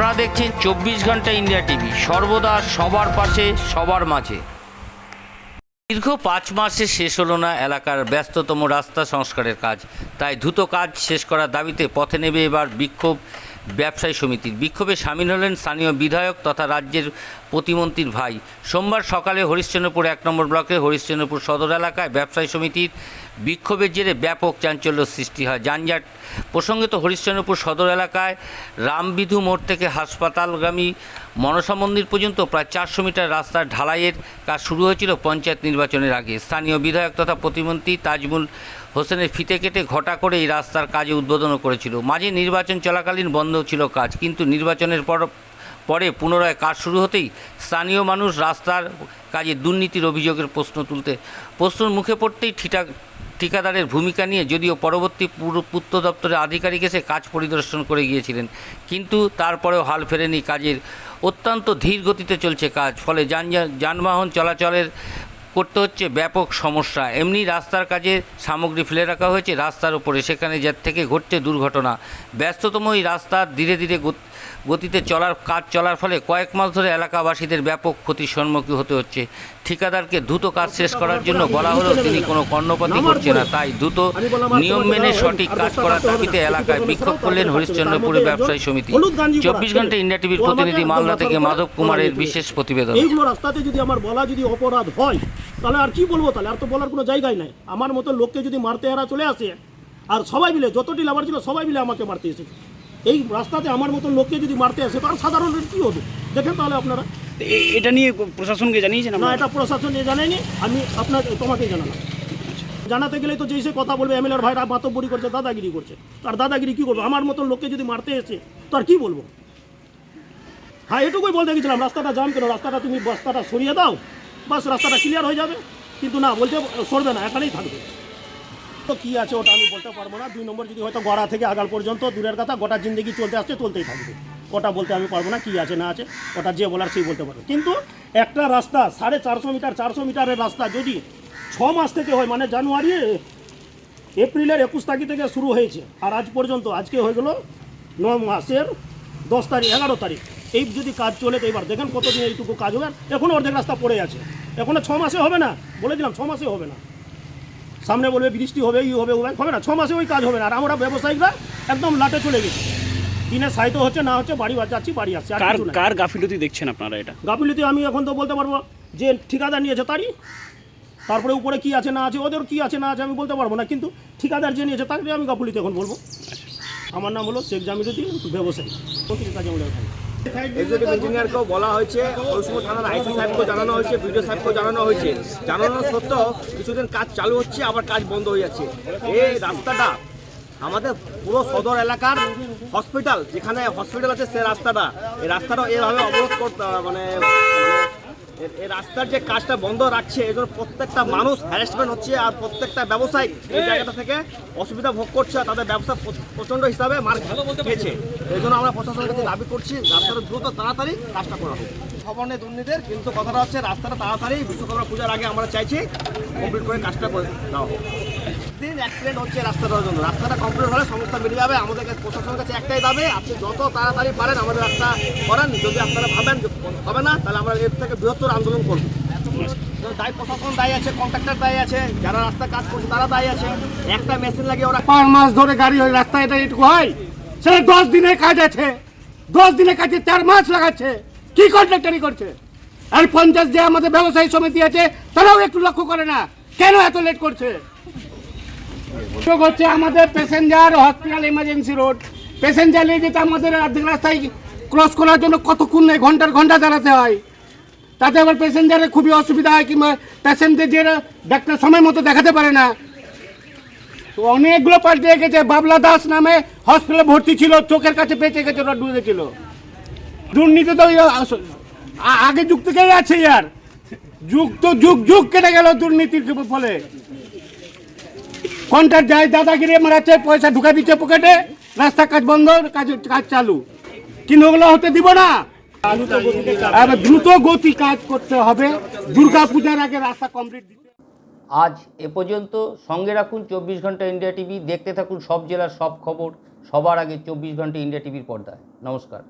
আপনারা দেখছেন চব্বিশ ঘণ্টা ইন্ডিয়া টিভি। সর্বদা সবার পাশে, সবার মাঝে। দীর্ঘ পাঁচ মাসে শেষ হলো না এলাকার ব্যস্ততম রাস্তা সংস্কারের কাজ। তাই দ্রুত কাজ শেষ করার দাবিতে পথে নেবে এবার বিক্ষোভ ব্যবসায়ী সমিতির। বিক্ষোভে সামিল হলেন স্থানীয় বিধায়ক তথা রাজ্যের প্রতিমন্ত্রীর ভাই। সোমবার সকালে হরিশ্চন্দ্রপুর এক নম্বর ব্লকে হরিশ্চন্দ্রপুর সদর এলাকায় ব্যবসায়ী সমিতির বিক্ষোভের জেরে ব্যাপক চাঞ্চল্য সৃষ্টি হয়। যানজট প্রসঙ্গত হরিশ্চন্দ্রপুর সদর এলাকায় রামবিধু মোড় থেকে হাসপাতালগামী মনসা মন্দির পর্যন্ত প্রায় চারশো মিটার রাস্তার ঢালাইয়ের কাজ শুরু হয়েছিল পঞ্চায়েত নির্বাচনের আগে। স্থানীয় বিধায়ক তথা প্রতিমন্ত্রী তাজমুল হোসেনের ফিতে কেটে ঘটা করে এই রাস্তার কাজে উদ্বোধনও করেছিল। মাঝে নির্বাচন চলাকালীন বন্ধ ছিল কাজ, কিন্তু নির্বাচনের পর পরে পুনরায় কাজ শুরু হতেই স্থানীয় মানুষ রাস্তার কাজে দুর্নীতির অভিযোগের প্রশ্ন তুলতে প্রশ্নর মুখে পড়তেই ঠিটা ঠিকাদারের ভূমিকা নিয়ে যদিও পরবর্তী পূর্ব পূর্ত দপ্তরের আধিকারিক এসে কাজ পরিদর্শন করে গিয়েছিলেন, কিন্তু তারপরেও হাল ফেরেনি কাজের। অত্যন্ত ধীর গতিতে চলছে কাজ, ফলে যান যানবাহন চলাচলের করতে হচ্ছে ব্যাপক সমস্যা। এমনি রাস্তার কাজে সামগ্রী ফেলে রাখা হয়েছে রাস্তার উপরে। সেখানে যার থেকে ঘটছে দুর্ঘটনা। ব্যস্ততম এই রাস্তা ধীরে ধীরে গতিতে চলার কাজ চলার ফলে কয়েক মাস ধরে এলাকাবাসীদের ব্যাপক ক্ষতির সম্মুখীন হতে হচ্ছে। ঠিকাদারকে দ্রুত কাজ শেষ করার জন্য বলা হলেও তিনি কোনো কর্ণপাতই করছে না। তাই দ্রুত নিয়ম মেনে সঠিক কাজ করার দাবিতে এলাকায় বিক্ষোভ করলেন হরিশ্চন্দ্রপুরের ব্যবসায়ী সমিতি। চব্বিশ ঘণ্টা ইন্ডিয়া টিভির প্রতিনিধি মালদা থেকে মাধব কুমারের বিশেষ প্রতিবেদন। রাস্তাতে যদি আমার বলা যদি অপরাধ হয় তাহলে আর কি বলব তাহলে? আর তো বলার কোনো জায়গাই নাই। আমার মতো লোককে যদি মারতে এরা চলে আসে আর সবাই মিলে যতটি লাভার ছিল সবাই মিলে আমাকে মারতে এসেছে। এই রাস্তাতে আমার মতো লোককে যদি মারতে আসে তো আর সাধারণ কি হবে? দেখেন তাহলে আপনারা। এটা নিয়ে প্রশাসনকে জানিয়েছেন না এটা প্রশাসন নিয়ে জানায়নি। আমি আপনার তোমাকে জানালাম। জানাতে গেলে তো যেই সে কথা বলবে এম এল এমএলএর ভাইরা মাতব্বরি করছে দাদাগিরি করছে। আর দাদাগিরি কি করব? আমার মতো লোককে যদি মারতে এসে তো আর কি বলব? হ্যাঁ এটুকুই বলতে গেছিলাম রাস্তাটা জাম কেন? রাস্তাটা তুমি বস্তাটা সরিয়ে দাও। বাস রাস্তাটা ক্লিয়ার হয়ে যাবে। কিন্তু না, বলছে, সরবে না, এখানেই থাকবে। তো কী আছে ওটা আমি বলতে পারব না। দুই নম্বর যদি হয়তো গড়া থেকে আগাল পর্যন্ত, দূরের কথা, গোটা জিন্দগি চলতে আসছে, চলতেই থাকবে। ওটা বলতে আমি পারব না, কী আছে, না আছে, ওটা যে বলার সেই বলতে পারবে। কিন্তু একটা রাস্তা, সাড়ে চারশো মিটার, চারশো মিটারের রাস্তা যদি ছ মাস থেকে হয় মানে জানুয়ারি, এপ্রিলের একুশ তারিখ থেকে শুরু হয়েছে। আর আজ পর্যন্ত, আজকে হয়ে গেল ন মাসের দশ তারিখ, এগারো তারিখ। এই যদি কাজ চলে তো এবার দেখেন কতদিন এইটুকু কাজ হবে এখনও অর্ধেক রাস্তা পড়ে আছে। এখনও ছ মাসে হবে না। বলে দিলাম ছ মাসে হবে না। সামনে বলবে বৃষ্টি হবে ই হবে হবে না। ছ মাসে ওই কাজ হবে না। আর আমরা ব্যবসায়িকরা একদম লাটে চলে গেছি। দিনে সাইতো হচ্ছে না হচ্ছে বাড়ি যাচ্ছি বাড়ি আসছে আর কার গাফিলতি দেখছেন আপনারা এটা? গাফিলিতে আমি এখন তো বলতে পারব যে ঠিকাদার নিয়েছে তারই। তারপরে উপরে কি আছে না আছে ওদের কি আছে না আছে আমি বলতে পারব না। কিন্তু ঠিকাদার যে নিয়েছে তাকে আমি গাফিলিতে এখন বলব। আমার নাম হলো শেখ জামিরুদ্দিন ব্যবসায়ী। প্রতিটি কাজে আমাদের এখানে। এক্সিকিউটিভ ইঞ্জিনিয়ারকেও বলা হয়েছে ওই সময় থানার আইসি সাহেবকেও জানানো হয়েছে, বিডিও সাহেবকেও জানানো হয়েছে। জানানো সত্ত্বেও কিছুদিন কাজ চালু হচ্ছে, আবার কাজ বন্ধ হয়ে যাচ্ছে। এই রাস্তাটা আমাদের পুরো সদর এলাকার হসপিটাল যেখানে হসপিটাল আছে সে রাস্তাটা। এই রাস্তাটা এভাবে অবরোধ করতে মানে রাস্তার যে কাজটা বন্ধ রাখছে এই জন্য প্রত্যেকটা মানুষ হ্যারাসমেন্ট হচ্ছে আর প্রত্যেকটা ব্যবসায়ী এই জায়গাটা থেকে অসুবিধা ভোগ করছে আর তাদের ব্যবসা প্রচণ্ড প্রচণ্ড হিসাবে মার খেয়েছে। এই জন্য আমরা প্রশাসনের কাছে দাবি করছি রাস্তাটা দ্রুত তাড়াতাড়ি কাজটা করা হোক। খবর দুর্নীতির কিন্তু কথাটা হচ্ছে রাস্তাটা তাড়াতাড়ি বিশ্বকর্মা পূজার আগে আমরা চাইছি কমপ্লিট করে কাজটা করে দেওয়া হোক। অ্যাক্সিডেন্ট হচ্ছে রাস্তাটার জন্য। রাস্তাটা কমপ্লিট হলে সমস্যা মিলে যাবে। আমাদের প্রশাসনের কাছে একটাই দাবি, আপনি যত তাড়াতাড়ি পারেন আমাদের রাস্তা করেন। যদি আপনারা ভাবেন হবে না, তাহলে আমরা এর থেকে বৃহত্তর আন্দোলন করব। দায়ী প্রশাসন আছে আছে, যারা কাজ করছে তারা আছে। একটা মেশিন লাগিয়ে ওরা পাঁচ মাস ধরে গাড়ি ওই রাস্তা এটা হয়। দশ কাজ আছে। দশ চার মাস লাগাচ্ছে। করছে? আর যে আমাদের ব্যবসায়ী সমিতি আছে, তারাও একটু লক্ষ্য করে না। কেন এত লেট করছে? হচ্ছে আমাদের passenger hospital emergency road passenger নিয়ে যেতে আমাদের অর্ধেক রাস্তায় ক্রস করার জন্য কতক্ষণ নেই? ঘণ্টার ঘণ্টা দাঁড়াতে হয়। তাতে আবার প্যাসেঞ্জারের খুবই অসুবিধা হয় কিংবা প্যাসেঞ্জার ডাক্তার সময় মতো দেখাতে পারে না। অনেকগুলো পাল্টে গেছে। বাবলা দাস নামে হসপিটালে ভর্তি ছিল, চোখের কাছে বেঁচে গেছে, ওরা ডুবে গেছিল। দুর্নীতি তো আগে যুগ থেকেই আছে ইয়ার যুগ তো যুগ যুগ কেটে গেল দুর্নীতির ফলে। কন্ট্রাক্ট যায়, দাদাগিরি মারাচ্ছে, পয়সা ঢুকা দিচ্ছে পকেটে, রাস্তা কাজ বন্ধ, কাজ কাজ চালু। কিন্তু ওগুলো হতে দিব না। দ্রুত গতি কাজ করতে হবে। দুর্গা পূজার আগে রাস্তা কমপ্লিট আজ এ পর্যন্ত সঙ্গে রাখুন চব্বিশ ঘণ্টা ইন্ডিয়া টিভি। দেখতে থাকুন সব জেলার সব খবর। সবার আগে চব্বিশ ঘণ্টা ইন্ডিয়া টিভির পর্দায়। নমস্কার।